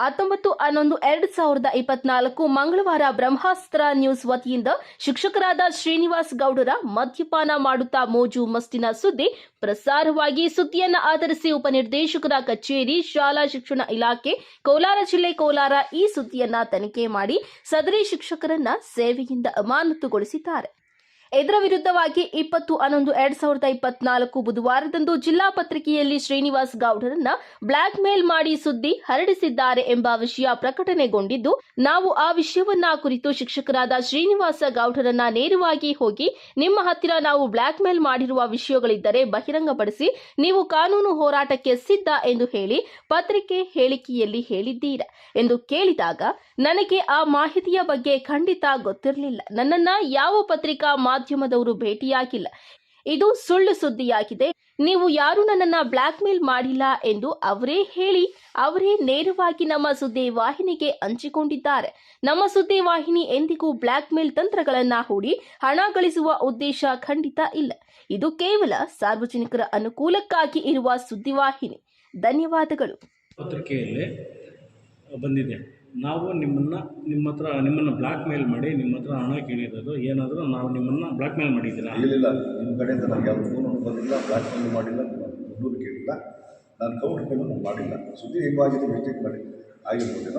ಹತ್ತೊಂಬತ್ತು ಹನ್ನೊಂದು ಎರಡ್ ಸಾವಿರದ ಇಪ್ಪತ್ನಾಲ್ಕು ಮಂಗಳವಾರ ಬ್ರಹ್ಮಾಸ್ತ್ರ ನ್ಯೂಸ್ ವತಿಯಿಂದ ಶಿಕ್ಷಕರಾದ ಶ್ರೀನಿವಾಸ್ ಗೌಡರ ಮದ್ಯಪಾನ ಮಾಡುತ್ತಾ ಮೋಜು ಮಸ್ತಿನ ಸುದ್ದಿ ಪ್ರಸಾರವಾಗಿ ಸುದ್ದಿಯನ್ನು ಆಧರಿಸಿ ಉಪನಿರ್ದೇಶಕರ ಕಚೇರಿ, ಶಾಲಾ ಶಿಕ್ಷಣ ಇಲಾಖೆ, ಕೋಲಾರ ಜಿಲ್ಲೆ ಕೋಲಾರ ಈ ಸುದ್ದಿಯನ್ನ ತನಿಖೆ ಮಾಡಿ ಸದರಿ ಶಿಕ್ಷಕರನ್ನ ಸೇವೆಯಿಂದ ಅಮಾನತುಗೊಳಿಸಿದ್ದಾರೆ. ಇದರ ವಿರುದ್ಧವಾಗಿ ಇಪ್ಪತ್ತು ಹನ್ನೊಂದು ಎರಡ್ ಸಾವಿರದ ಇಪ್ಪತ್ನಾಲ್ಕು ಬುಧವಾರದಂದು ಜಿಲ್ಲಾ ಪತ್ರಿಕೆಯಲ್ಲಿ ಶ್ರೀನಿವಾಸ್ ಗೌಡರನ್ನ ಬ್ಲಾಕ್ ಮೇಲ್ ಮಾಡಿ ಸುದ್ದಿ ಹರಡಿಸಿದ್ದಾರೆ ಎಂಬ ವಿಷಯ ಪ್ರಕಟಣೆಗೊಂಡಿದ್ದು ನಾವು ಆ ವಿಷಯವನ್ನ ಕುರಿತು ಶಿಕ್ಷಕರಾದ ಶ್ರೀನಿವಾಸ ಗೌಡರನ್ನ ನೇರವಾಗಿ ಹೋಗಿ ನಿಮ್ಮ ಹತ್ತಿರ ನಾವು ಬ್ಲಾಕ್ ಮೇಲ್ ಮಾಡಿರುವ ವಿಷಯಗಳಿದ್ದರೆ ಬಹಿರಂಗಪಡಿಸಿ ನೀವು ಕಾನೂನು ಹೋರಾಟಕ್ಕೆ ಸಿದ್ಧ ಎಂದು ಹೇಳಿ ಪತ್ರಿಕೆ ಹೇಳಿಕೆಯಲ್ಲಿ ಹೇಳಿದ್ದೀರ ಎಂದು ಕೇಳಿದಾಗ, ನನಗೆ ಆ ಮಾಹಿತಿಯ ಬಗ್ಗೆ ಖಂಡಿತ ಗೊತ್ತಿರಲಿಲ್ಲ. ನನ್ನನ್ನ ಯಾವ ಪತ್ರಿಕಾ ಮಾಧ್ಯಮದವರು ಭೇಟಿಯಾಗಿಲ್ಲ. ಇದು ಸುಳ್ಳು ಸುದ್ದಿಯಾಗಿದೆ. ನೀವು ಯಾರು ನನ್ನನ್ನ ಬ್ಲಾಕ್ ಮೇಲ್ ಮಾಡಿಲ್ಲ ಎಂದು ಅವರೇ ಹೇಳಿ, ಅವರೇ ನೇರವಾಗಿ ನಮ್ಮ ಸುದ್ದಿ ವಾಹಿನಿಗೆ ಹಂಚಿಕೊಂಡಿದ್ದಾರೆ. ನಮ್ಮ ಸುದ್ದಿ ವಾಹಿನಿ ಎಂದಿಗೂ ಬ್ಲಾಕ್ ಮೇಲ್ ತಂತ್ರಗಳನ್ನ ಹೂಡಿ ಹಣ ಗಳಿಸುವ ಉದ್ದೇಶ ಖಂಡಿತ ಇಲ್ಲ. ಇದು ಕೇವಲ ಸಾರ್ವಜನಿಕರ ಅನುಕೂಲಕ್ಕಾಗಿ ಇರುವ ಸುದ್ದಿವಾಹಿನಿ ಧನ್ಯವಾದಗಳು. ಪತ್ರಿಕೆಯಲ್ಲಿ ಬಂದಿದೆ. ನಾವು ನಿಮ್ಮನ್ನು, ನಿಮ್ಮ ಹತ್ರ, ನಿಮ್ಮನ್ನು ಬ್ಲ್ಯಾಕ್ ಮೇಲ್ ಮಾಡಿ, ನಿಮ್ಮ ಹತ್ರ ಹಣ ಕೇಳಿರೋದು, ಏನಾದರೂ ನಾವು ನಿಮ್ಮನ್ನು ಬ್ಲಾಕ್ ಮೇಲ್ ಮಾಡಿದ್ದೀರಾ? ಇಲ್ಲ ನಿಮ್ಮ ಕಡೆಯಿಂದ ನನಗೆ ಯಾವ ಫೋನು ಬಂದಿಲ್ಲ ಬ್ಲಾಕ್ ಮೇಲ್ ಮಾಡಿಲ್ಲ ದುಡ್ಡು ಕೇಳಿಲ್ಲ. ನಾನು ಕೌಂಟ್ ಪೇಮೆಂಟ್ ಮಾಡಿಲ್ಲ. ಸುದ್ದಿ ಹೆಂಗಾಗಿದೆ ಮಿಸ್ಟೇಕ್ ಮಾಡಿ. ಆಗಿರ್ಬೋದೇನೋ